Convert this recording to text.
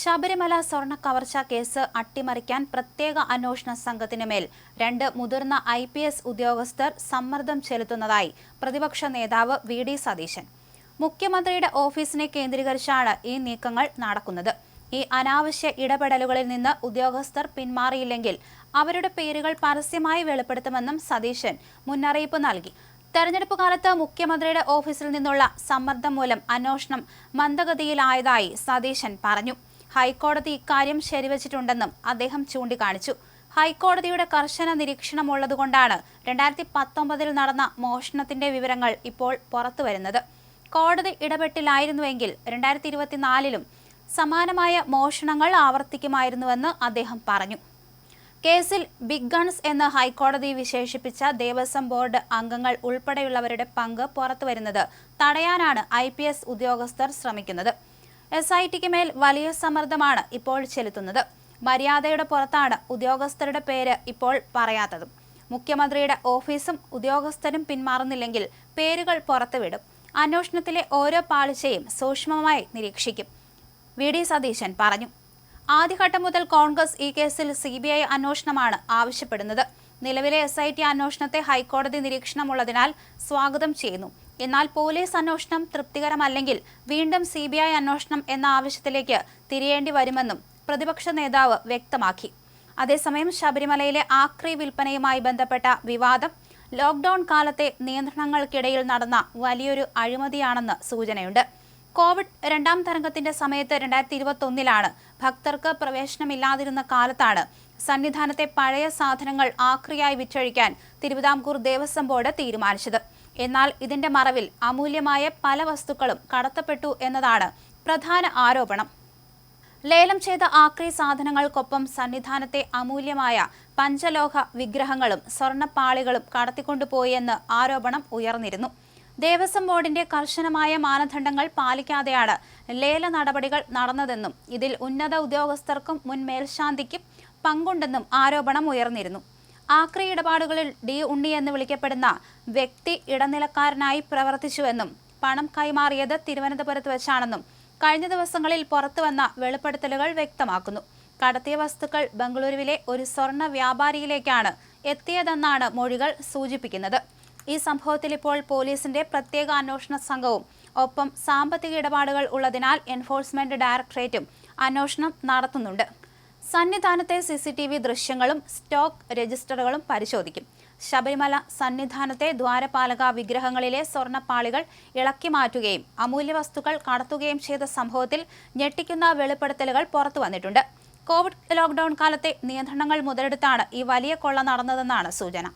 ശബരിമല സ്വർണ കവർച്ച കേസ് അട്ടിമറിക്കാൻ പ്രത്യേക അന്വേഷണ സംഘത്തിന് മേൽ രണ്ട് മുതിർന്ന ഐ പി എസ് ഉദ്യോഗസ്ഥർ സമ്മർദ്ദം ചെലുത്തുന്നതായി പ്രതിപക്ഷ നേതാവ് വി ഡി സതീശൻ. മുഖ്യമന്ത്രിയുടെ ഓഫീസിനെ കേന്ദ്രീകരിച്ചാണ് ഈ നീക്കങ്ങൾ നടക്കുന്നത്. ഈ അനാവശ്യ ഇടപെടലുകളിൽ നിന്ന് ഉദ്യോഗസ്ഥർ പിന്മാറിയില്ലെങ്കിൽ അവരുടെ പേരുകൾ പരസ്യമായി വെളിപ്പെടുത്തുമെന്നും സതീശൻ മുന്നറിയിപ്പ് നൽകി. തെരഞ്ഞെടുപ്പ് കാലത്ത് മുഖ്യമന്ത്രിയുടെ ഓഫീസിൽ നിന്നുള്ള സമ്മർദ്ദം മൂലം അന്വേഷണം മന്ദഗതിയിലായതായി സതീശൻ പറഞ്ഞു. ഹൈക്കോടതി ഇക്കാര്യം ശരിവച്ചിട്ടുണ്ടെന്നും അദ്ദേഹം ചൂണ്ടിക്കാണിച്ചു. ഹൈക്കോടതിയുടെ കർശന നിരീക്ഷണമുള്ളതുകൊണ്ടാണ് രണ്ടായിരത്തി പത്തൊമ്പതിൽ നടന്ന മോഷണത്തിന്റെ വിവരങ്ങൾ ഇപ്പോൾ പുറത്തുവരുന്നത്. കോടതി ഇടപെട്ടില്ലായിരുന്നുവെങ്കിൽ രണ്ടായിരത്തി ഇരുപത്തിനാലിലും സമാനമായ മോഷണങ്ങൾ ആവർത്തിക്കുമായിരുന്നുവെന്ന് അദ്ദേഹം പറഞ്ഞു. കേസിൽ ബിഗ് ഗൺസ് എന്ന് ഹൈക്കോടതി വിശേഷിപ്പിച്ച ദേവസ്വം ബോർഡ് അംഗങ്ങൾ ഉൾപ്പെടെയുള്ളവരുടെ പങ്ക് പുറത്തുവരുന്നത് തടയാനാണ് ഐ ഉദ്യോഗസ്ഥർ ശ്രമിക്കുന്നത്. എസ് ഐ ടിക്ക് മേൽ വലിയ സമ്മർദ്ദമാണ് ഇപ്പോൾ ചെലുത്തുന്നത്. മര്യാദയുടെ പുറത്താണ് ഉദ്യോഗസ്ഥരുടെ പേര് ഇപ്പോൾ പറയാത്തതും. മുഖ്യമന്ത്രിയുടെ ഓഫീസും ഉദ്യോഗസ്ഥരും പിന്മാറുന്നില്ലെങ്കിൽ പേരുകൾ പുറത്തുവിടും. അന്വേഷണത്തിലെ ഓരോ പാളിച്ചയും സൂക്ഷ്മമായി നിരീക്ഷിക്കും. വി. ഡി. സതീശൻ പറഞ്ഞു. ആദ്യഘട്ടം മുതൽ കോൺഗ്രസ് ഈ കേസിൽ സി ബി ഐ അന്വേഷണമാണ് ആവശ്യപ്പെടുന്നത്. നിലവിലെ എസ് ഐ ടി അന്വേഷണത്തെ ഹൈക്കോടതി നിരീക്ഷണമുള്ളതിനാൽ സ്വാഗതം ചെയ്യുന്നു. എന്നാൽ പോലീസ് അന്വേഷണം തൃപ്തികരമല്ലെങ്കിൽ വീണ്ടും സി ബി ഐ അന്വേഷണം എന്ന ആവശ്യത്തിലേക്ക് തിരിയേണ്ടി വരുമെന്നും പ്രതിപക്ഷ നേതാവ് വ്യക്തമാക്കി. അതേസമയം ശബരിമലയിലെ ആക്രി വിൽപ്പനയുമായി ബന്ധപ്പെട്ട വിവാദം ലോക്ഡൌൺ കാലത്തെ നിയന്ത്രണങ്ങൾക്കിടയിൽ നടന്ന വലിയൊരു അഴിമതിയാണെന്ന് സൂചനയുണ്ട്. കോവിഡ് രണ്ടാം തരംഗത്തിന്റെ സമയത്ത് രണ്ടായിരത്തി ഇരുപത്തി ഒന്നിലാണ് ഭക്തർക്ക് പ്രവേശനമില്ലാതിരുന്ന കാലത്താണ് സന്നിധാനത്തെ പഴയ സാധനങ്ങൾ ആക്രിയായി വിറ്റഴിക്കാൻ തിരുവിതാംകൂർ ദേവസ്വം ബോർഡ് തീരുമാനിച്ചത്. എന്നാൽ ഇതിന്റെ മറവിൽ അമൂല്യമായ പല വസ്തുക്കളും കടത്തപ്പെട്ടു എന്നതാണ് പ്രധാന ആരോപണം. ലേലം ചെയ്ത ആക്രി സാധനങ്ങൾക്കൊപ്പം സന്നിധാനത്തെ അമൂല്യമായ പഞ്ചലോഹ വിഗ്രഹങ്ങളും സ്വർണപ്പാളികളും കടത്തിക്കൊണ്ടുപോയെന്ന് ആരോപണം ഉയർന്നിരുന്നു. ദേവസ്വം ബോർഡിന്റെ കർശനമായ മാനദണ്ഡങ്ങൾ പാലിക്കാതെയാണ് ലേല നടപടികൾ നടന്നതെന്നും ഇതിൽ ഉന്നത ഉദ്യോഗസ്ഥർക്കും മുൻ മേൽശാന്തിക്കും പങ്കുണ്ടെന്നും ആരോപണം ഉയർന്നിരുന്നു. ആക്രി ഇടപാടുകളിൽ ഡി ഉണ്ണി എന്ന് വിളിക്കപ്പെടുന്ന വ്യക്തി ഇടനിലക്കാരനായി പ്രവർത്തിച്ചുവെന്നും പണം കൈമാറിയത് തിരുവനന്തപുരത്ത് വെച്ചാണെന്നും കഴിഞ്ഞ ദിവസങ്ങളിൽ പുറത്തുവന്ന വെളിപ്പെടുത്തലുകൾ വ്യക്തമാക്കുന്നു. കടത്തിയ വസ്തുക്കൾ ബംഗളൂരുവിലെ ഒരു സ്വർണ വ്യാപാരിയിലേക്കാണ് എത്തിയതെന്നാണ് മൊഴികൾ സൂചിപ്പിക്കുന്നത്. ഈ സംഭവത്തിൽ ഇപ്പോൾ പോലീസിന്റെ പ്രത്യേക അന്വേഷണ സംഘവും ഒപ്പം സാമ്പത്തിക ഇടപാടുകൾ ഉള്ളതിനാൽ എൻഫോഴ്സ്മെന്റ് ഡയറക്ടറേറ്റും അന്വേഷണം നടത്തുന്നുണ്ട്. സന്നിധാനത്തെ സി സി ടി വി ദൃശ്യങ്ങളും സ്റ്റോക്ക് രജിസ്റ്ററുകളും പരിശോധിക്കും. ശബരിമല സന്നിധാനത്തെ ദ്വാരപാലക വിഗ്രഹങ്ങളിലെ സ്വർണപ്പാളികൾ ഇളക്കി മാറ്റുകയും അമൂല്യ വസ്തുക്കൾ കടത്തുകയും ചെയ്ത സംഭവത്തിൽ ഞെട്ടിക്കുന്ന വെളിപ്പെടുത്തലുകൾ പുറത്തു വന്നിട്ടുണ്ട്. കോവിഡ് ലോക്ക്ഡൌൺ കാലത്തെ നിയന്ത്രണങ്ങൾ മുതലെടുത്താണ് ഈ വലിയ കൊള്ള നടന്നതെന്നാണ് സൂചന.